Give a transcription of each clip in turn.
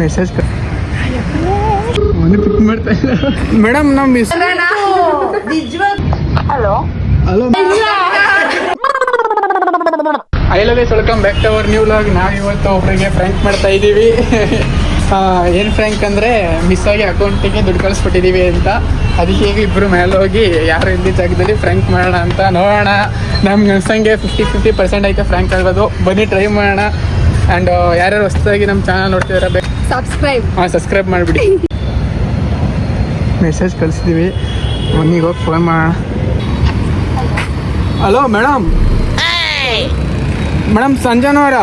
Message ಒಂದು ಪಿಕ್ ಮಾಡ್ತಾ ಇಲ್ಲ. ಮೇಡಮ್ ನಮ್ಮ miss hello hello I love yes welcome back to our new vlog ನಾವು ಇವತ್ತು ಒಬ್ಬರಿಗೆ ಫ್ರ್ಯಾಂಕ್ ಮಾಡ್ತಾ ಇದ್ದೀವಿ ಏನು ಫ್ರ್ಯಾಂಕ್ ಅಂದರೆ ಮಿಸ್ ಆಗಿ ಅಕೌಂಟಿಗೆ ದುಡ್ಡು ಕಳಿಸ್ಬಿಟ್ಟಿದ್ದೀವಿ ಅಂತ. ಅದಕ್ಕೆ ಈಗ ಇಬ್ಬರು ಮೇಲೆ ಹೋಗಿ ಯಾರು ಇಲ್ಲಿ ಜಾಗದಲ್ಲಿ ಫ್ರ್ಯಾಂಕ್ ಮಾಡೋಣ ಅಂತ ನೋಡೋಣ. ನಮ್ಗೆ ಅನ್ಸಂಗೆ ಫಿಫ್ಟಿ ಫಿಫ್ಟಿ ಪರ್ಸೆಂಟ್ ಐತೆ ಫ್ರ್ಯಾಂಕ್ ಆಗೋದು. ಬನ್ನಿ ಟ್ರೈ ಮಾಡೋಣ. ಆ್ಯಂಡ್ ಯಾರ್ಯಾರು ಹೊಸದಾಗಿ ನಮ್ಮ ಚಾನಲ್ ನೋಡ್ತಿದಾರೆ ಬೇಕು ಸಬ್ಸ್ಕ್ರೈಬ್ ಹಾಂ ಸಬ್ಸ್ಕ್ರೈಬ್ ಮಾಡಿಬಿಡಿ. ಮೆಸೇಜ್ ಕಳಿಸಿದ್ದೀವಿ ಮನೆಗೆ ಹೋಗಿ ಫೋನ್ ಮಾಡೋಣ ಹಲೋ ಮೇಡಮ್ ಮೇಡಮ್ ಸಂಜನವರ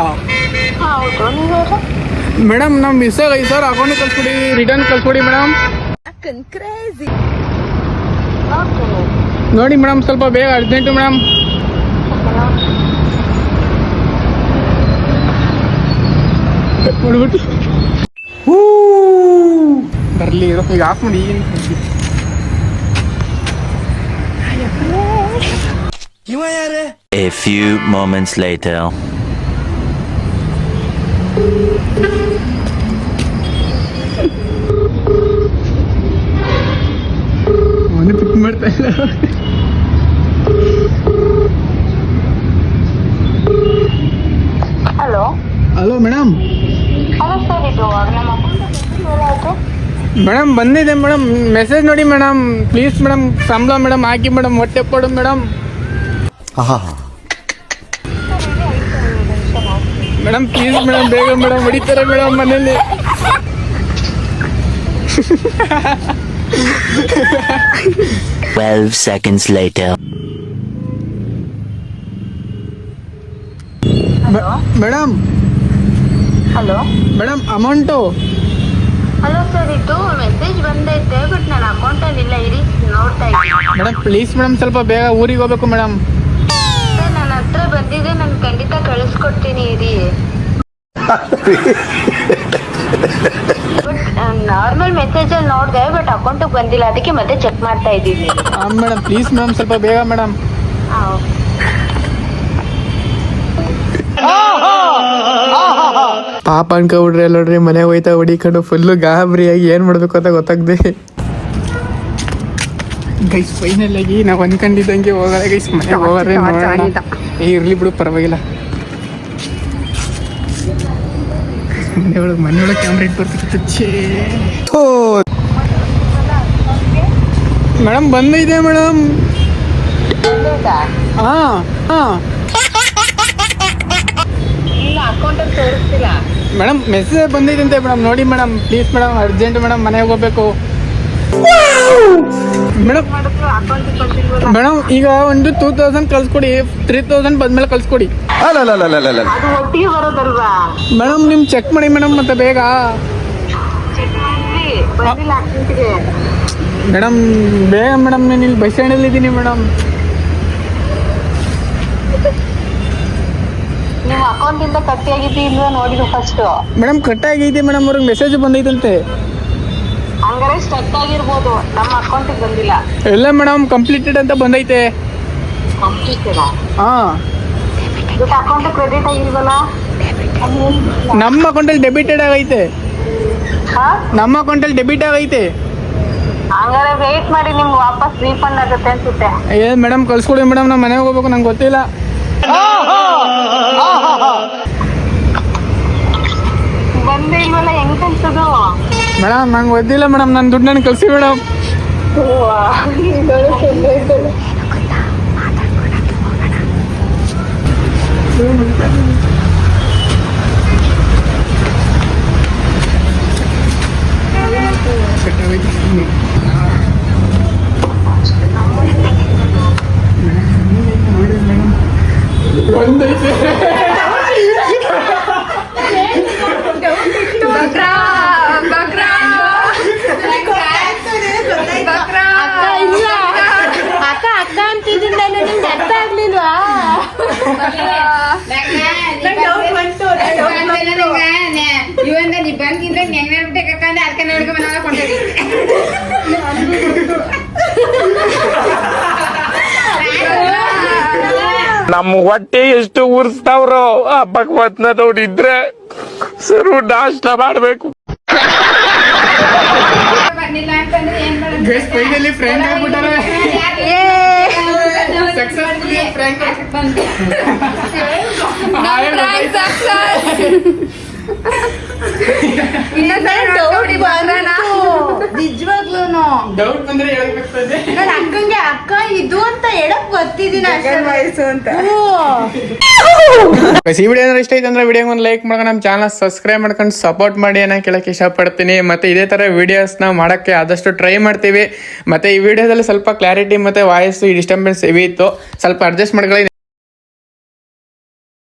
ಮೇಡಮ್ ನಮ್ಮ ಮಿಸ್ ಆಗೈತೆ ಸರ್ ಅಕೌಂಟ್ ಕಳ್ಸ್ಕೊಡಿ ರಿಟರ್ನ್ ಕಳ್ಸ್ಕೊಡಿ ಮೇಡಮ್ ಕ್ರೇಜಿ ನೋಡಿ ಮೇಡಮ್ ಸ್ವಲ್ಪ ಬೇಗ ಅರ್ಜೆಂಟು ಮೇಡಮ್ ನೋಡ್ಬಿಟ್ಟು ಬರಲಿ ಈಗ ಆಫ್ ಮಾಡಿ ಏನು A few moments later. ಅವನು ಪಿಕ್ ಮಾಡ್ತಾ ಇಲ್ಲ hello hello madam hello sir ಇದು ನಮ್ಮ ಅಕೌಂಟ್ ಮೇಡಮ್ ಬಂದಿದೆ ಮೇಡಮ್. ಮೆಸೇಜ್ ನೋಡಿ ಮೇಡಮ್. ಪ್ಲೀಸ್ ಮೇಡಮ್ ಸಂಬಳ ಮೇಡಮ್ ಹಾಕಿ ಮೇಡಮ್ ಹೊಟ್ಟೆ ಕೊಡು ಮೇಡಮ್. ಮೇಡಮ್ ಪ್ಲೀಸ್ ಮೇಡಮ್ ಬೇಗ ಮೇಡಮ್ ಹೊಡಿತಾರೆ ಮೇಡಮ್ ಮನೇಲಿ. Twelve seconds later. Madam. Hello. Madam amount. Hello sir ಇದು ಮೆಸೇಜ್ ಬಂದೈತೆ ಬಟ್ ನನ್ನ ಅಕೌಂಟಲ್ಲಿ ಇಲ್ಲ ಇರಿ ನೋಡ್ತಾ ಇದ್ದೀನಿ. ಮೇಡಮ್ ಪ್ಲೀಸ್ ಮೇಡಮ್ ಸ್ವಲ್ಪ ಬೇಗ ಊರಿಗೆ ಹೋಗ್ಬೇಕು ಮೇಡಮ್ ಸರ್ ನನ್ನ ಹತ್ರ ಬಂದಿದೆ ನಾನು ಖಂಡಿತ ಕಳಿಸ್ಕೊಡ್ತೀನಿ ಇರಿ. ಬಟ್ ನಾರ್ಮಲ್ ಮೆಸೇಜಲ್ಲಿ ನೋಡಿದೆ ಬಟ್ ಅಕೌಂಟಿಗೆ ಬಂದಿಲ್ಲ. ಅದಕ್ಕೆ ಮತ್ತೆ ಚೆಕ್ ಮಾಡ್ತಾ ಇದ್ದೀನಿ. ಮೇಡಮ್ ಪ್ಲೀಸ್ ಮೇಡಮ್ ಸ್ವಲ್ಪ ಬೇಗ ಮೇಡಮ್ ಹಾಂ ಪಾಪ ಅನ್ಕೊಬಿಡ್ರಿ ಅಲ್ಲ ನೋಡ್ರಿ ಮನೆ ಹೋಯ್ತಾ ಹೊಡಿಕೊಂಡು ಫುಲ್ಲು ಗಾಬರಿಯಾಗಿ ಏನು ಮಾಡಬೇಕು ಅಂತ ಗೊತ್ತಾಗ್ದೆ. ಗೈಸ್ ಫೈನಲ್ ಆಗಿ ನಾವು ಅನ್ಕೊಂಡಿದ್ದಂಗೆ ಹೋಗಲ್ಲ ಗೈಸ್ ಮನೆ ಹೋಗ್ರೆ ಏ ಇರ್ಲಿ ಬಿಡು ಪರವಾಗಿಲ್ಲ. ಮನೆ ಒಳಗೆ ಮನೆ ಒಳಗೆ ಕ್ಯಾಮ್ರಾ ಇಟ್ಟು ಬರ್ತಿತ್ತು ಮೇಡಮ್ ಬಂದಿದೆ ಮೇಡಮ್. ಹಾಂ ಹಾಂ. ಅಕೌಂಟಲ್ಲಿ ತೋರಿಸ್ತಿಲ್ಲ. ಮೇಡಮ್ ಮೆಸೇಜ್ ಬಂದಿದಂತೆ ಮೇಡಮ್. ನೋಡಿ madam please madam urgent madam ಮನೆಗೆ ಹೋಗ್ಬೇಕು. ಮೇಡಮ್ ಮೇಡಮ್ ಈಗ ಒಂದು ಟೂ ತೌಸಂಡ್ ಕಳ್ಸ್ಕೊಡಿ. ತ್ರೀ ತೌಸಂಡ್ ಬಂದ್ಮೇಲೆ ಕಳ್ಸ್ಕೊಡಿ. ಮೇಡಮ್ ನಿಮ್ ಚೆಕ್ ಮಾಡಿ ಮೇಡಮ್ ಮತ್ತೆ ಬೇಗ. ಮೇಡಮ್ ಬೇಗ ಮೇಡಮ್ ನಾನು ಇಲ್ಲಿ ಬಸ್ ಸ್ಟ್ಯಾಂಡಲ್ಲಿ ಇದ್ದೀನಿ ಮೇಡಮ್. ನಿಮ್ಮ ಅಕೌಂಟಿಂದ ಕಟ್ಟಿ ಆಗಿದ್ದು ಇಲ್ವಾ ನೋಡಿದ್ರು ಫಸ್ಟ್ ಮೇಡಮ್ ಕಟ್ ಆಗೈತಿ ಮೇಡಮ್ ಅವ್ರಿಗೆ ಮೆಸೇಜ್ ಬಂದೈತಂತೆ ಹಂಗಾರೆ ಸ್ಟಕ್ ಆಗಿರ್ಬೋದು ನಮ್ಮ ಅಕೌಂಟಿಗೆ ಬಂದಿಲ್ಲ. ಎಲ್ಲ ಮೇಡಮ್ ಕಂಪ್ಲೀಟೆಡ್ ಅಂತ ಬಂದೈತೆ. ಕಂಪ್ಲೀಟೆಡ್ ಹಾಂ. ಬಟ್ ಅಕೌಂಟ್ ಕ್ರೆಡಿಟ್ ಆಗಿಲ್ವಲ್ಲ? ನಮ್ಮ ಅಕೌಂಟಲ್ಲಿ ಡೆಬಿಟೆಡ್ ಆಗೈತೆ. ಹಾ? ನಮ್ಮ ಅಕೌಂಟಲ್ಲಿ ಡೆಬಿಟ್ ಆಗೈತೆ. ಹಂಗಾರೆ ವೇಟ್ ಮಾಡಿ ನಿಮ್ಗೆ ವಾಪಸ್ ರೀಫಂಡ್ ಆಗುತ್ತೆ ಅನ್ಸುತ್ತೆ. ಏ ಮೇಡಮ್ ಕಳ್ಸ್ಕೊಡಿ ಮೇಡಮ್ ನಮ್ಮ ಮನೆಗೆ ಹೋಗ್ಬೇಕು ನಂಗೆ ಗೊತ್ತಿಲ್ಲ. ಬಂದೇ ಇಲ್ವಲ್ಲ ಹೆಂಗ್ ಕನ್ಸೋದು ಮೇಡಮ್ ನಂಗೆ ಒದ್ದಿಲ್ಲ ಮೇಡಮ್ ನನ್ನ ದುಡ್ಡು ನನಗೆ ಕಳಿಸಿ ಮೇಡಮ್. ಒಂದೈತೆ ಅಕ್ಕ ಅಕ್ಕ ಅಂತಿದ್ದೀನಿ ನಾನು ನಿಮ್ಗೆ ಅರ್ಥ ಆಗ್ಲಿಲ್ವಾ ಇವಂದ ನೀ ಬಂದಿದ್ರೆ ನೆನ್ನೆ ಬಿಟ್ಟೆ ಅದಕ್ಕೆ ನೋಡ್ಕೊಂಡು ಮನೆಗೆ ಕೊಂಡೋಗಿ ನಮ್ಮ ಹೊಟ್ಟೆ ಎಷ್ಟು ಉರ್ಸ್ತಾವ್ರೋ ಆ ಭಗವತ್ನ ಇದ್ರೆ ಸರು ನಾಷ್ಟ ಮಾಡ್ಬೇಕು ಬಂದಿಲ್ಲ ಅಂತಂದ್ರೆ ಏನ್ ಮಾಡೋದು? Guys, finally prank ಆಗ್ಬಿಟ್ಟಾರೆ. ಯಾರು? Successfully prank ಬಂತು. ನಿಜವಾಗ್ಲೂನು? ಡೌಟ್ ಬಂದ್ರೆ ಅಕ್ಕಂಗೆ ಅಕ್ಕ ಇದು ಅಂತ ಹೇಳಕ್ ಗೊತ್ತಿದ್ದೀನಿ ವಯಸ್ಸು ಅಂತ. ಈ ವಿಡಿಯೋ ಇಷ್ಟ ಐತೆ ಅಂದ್ರೆ ವಿಡಿಯೋ ಒಂದು ಲೈಕ್ ಮಾಡ್ಕೊಂಡು ನಮ್ಮ ಚಾನಲ್ ಸಬ್ಸ್ಕ್ರೈಬ್ ಮಾಡ್ಕೊಂಡು ಸಪೋರ್ಟ್ ಮಾಡಿ ಅನ್ನೋ ಕೇಳಕ್ಕೆ ಇಷ್ಟಪಡ್ತೀನಿ. ಮತ್ತೆ ಇದೇ ತರ ವಿಡಿಯೋಸ್ನ ಮಾಡಕ್ಕೆ ಆದಷ್ಟು ಟ್ರೈ ಮಾಡ್ತೀವಿ. ಮತ್ತೆ ಈ ವಿಡಿಯೋದಲ್ಲಿ ಸ್ವಲ್ಪ ಕ್ಲಾರಿಟಿ ಮತ್ತೆ ವಾಯ್ಸ್ ಡಿಸ್ಟರ್ಬೆನ್ಸ್ ಹೆವಿ ಇತ್ತು ಸ್ವಲ್ಪ ಅಡ್ಜಸ್ಟ್ ಮಾಡ್ಕೊಳ್ಳಿ.